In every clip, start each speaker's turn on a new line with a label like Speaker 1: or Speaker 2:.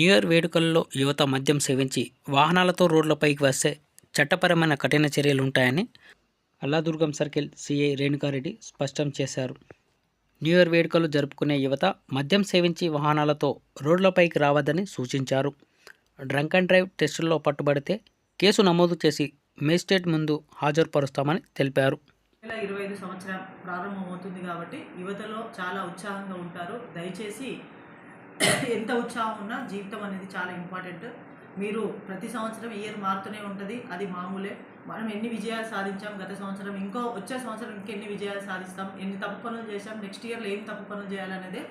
Speaker 1: New year వేడుకల్లో యువత మద్యం సేవించి వాహనాలతో రోడ్లపైకి వస్తే చట్టపరమైన కఠిన చర్యలు ఉంటాయని అల్లాదుర్గం సర్కిల్ సిఐ రేణుకారెడ్డి స్పష్టం చేశారు. న్యూ ఇయర్ వేడుకలు జరుపుకునే యువత మద్యం సేవించి వాహనాలతో రోడ్లపైకి రావద్దని సూచించారు. డ్రంక్ అండ్ డ్రైవ్ టెస్టుల్లో పట్టుబడితే కేసు నమోదు చేసి మేజిస్ట్రేట్ ముందు హాజరుపరుస్తామని తెలిపారు.
Speaker 2: వేల ఇరవై ఐదు సంవత్సరం ప్రారంభమవుతుంది కాబట్టి యువతలో చాలా ఉత్సాహంగా ఉంటారు. దయచేసి ఎంత ఉత్సాహం ఉన్నా జీవితం అనేది చాలా ఇంపార్టెంట్. మీరు ప్రతి సంవత్సరం ఇయర్ మారుతూనే ఉంటుంది. అది మామూలే. మనం ఎన్ని విజయాలు సాధించాం గత సంవత్సరం ఇంకో వచ్చే సంవత్సరం ఇంకెన్ని విజయాలు సాధిస్తాం ఎన్ని తప్పు పనులు చేశాం నెక్స్ట్ ఇయర్లో ఏం తప్పు పనులు చేయాలనేదే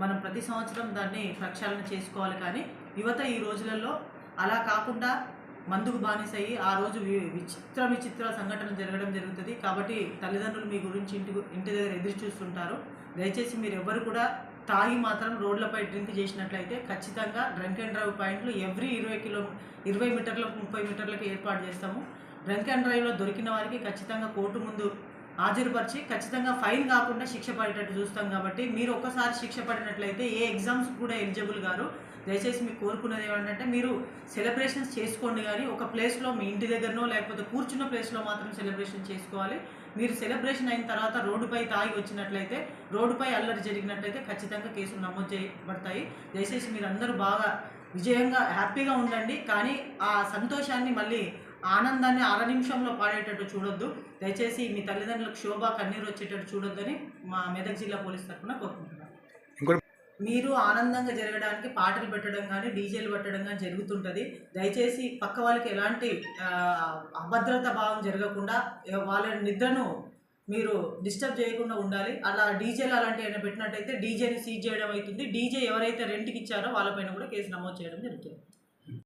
Speaker 2: మనం ప్రతి సంవత్సరం దాన్ని ప్రక్షాళన చేసుకోవాలి. కానీ యువత ఈ రోజులలో అలా కాకుండా మందుకు బానిసయ్యి ఆ రోజు వి- విచిత్ర విచిత్ర సంఘటన జరగడం జరుగుతుంది. కాబట్టి తల్లిదండ్రులు మీ గురించి ఇంటి ఇంటి దగ్గర ఎదురు చూస్తుంటారు. దయచేసి మీరు ఎవ్వరు కూడా తాగి మాత్రం రోడ్లపై డ్రింక్ చేసినట్లయితే ఖచ్చితంగా డ్రంక్ అండ్ డ్రైవ్ పాయింట్లు ఎవ్రీ ఇరవై కిలో ఇరవై మీటర్లకు ముప్పై మీటర్లకు ఏర్పాటు చేస్తాము. డ్రంక్ అండ్ డ్రైవ్లో దొరికిన వారికి ఖచ్చితంగా కోర్టు ముందు హాజరుపరిచి ఖచ్చితంగా ఫైన్ కాకుండా శిక్ష పడేటట్టు చూస్తాం కాబట్టి మీరు ఒక్కసారి శిక్ష పడినట్లయితే ఏ ఎగ్జామ్స్ కూడా ఎలిజిబుల్ గారు దయచేసి మీకు కోరుకునేది ఏమంటే మీరు సెలబ్రేషన్స్ చేసుకోండి కానీ ఒక ప్లేస్లో మీ ఇంటి దగ్గరనో లేకపోతే కూర్చున్న ప్లేస్లో మాత్రం సెలబ్రేషన్ చేసుకోవాలి. మీరు సెలబ్రేషన్ అయిన తర్వాత రోడ్డుపై తాగి వచ్చినట్లయితే రోడ్డుపై అల్లరి జరిగినట్లయితే ఖచ్చితంగా కేసులు నమోదు చేయబడతాయి. దయచేసి మీరు అందరూ బాగా విజయంగా హ్యాపీగా ఉండండి. కానీ ఆ సంతోషాన్ని మళ్ళీ ఆనందాన్ని అర నిమిషంలో పాడేటట్టు చూడొద్దు. దయచేసి మీ తల్లిదండ్రులకు శోభ కన్నీరు వచ్చేటట్టు చూడొద్దని మా మెదక్ జిల్లా పోలీస్ తరఫున కోరుకుంటున్నాను. మీరు ఆనందంగా జరగడానికి పాటలు పెట్టడం కానీ డీజేలు పెట్టడం కానీ జరుగుతుంటుంది. దయచేసి పక్క వాళ్ళకి ఎలాంటి అభద్రత భావం జరగకుండా వాళ్ళ నిద్రను మీరు డిస్టర్బ్ చేయకుండా ఉండాలి. అలా డీజేలు అలాంటివి ఏమైనా పెట్టినట్టయితే డీజేని సీజ్ చేయడం అవుతుంది. డీజే ఎవరైతే రెంట్కి ఇచ్చారో వాళ్ళపైన కూడా కేసు నమోదు చేయడం జరుగుతుంది.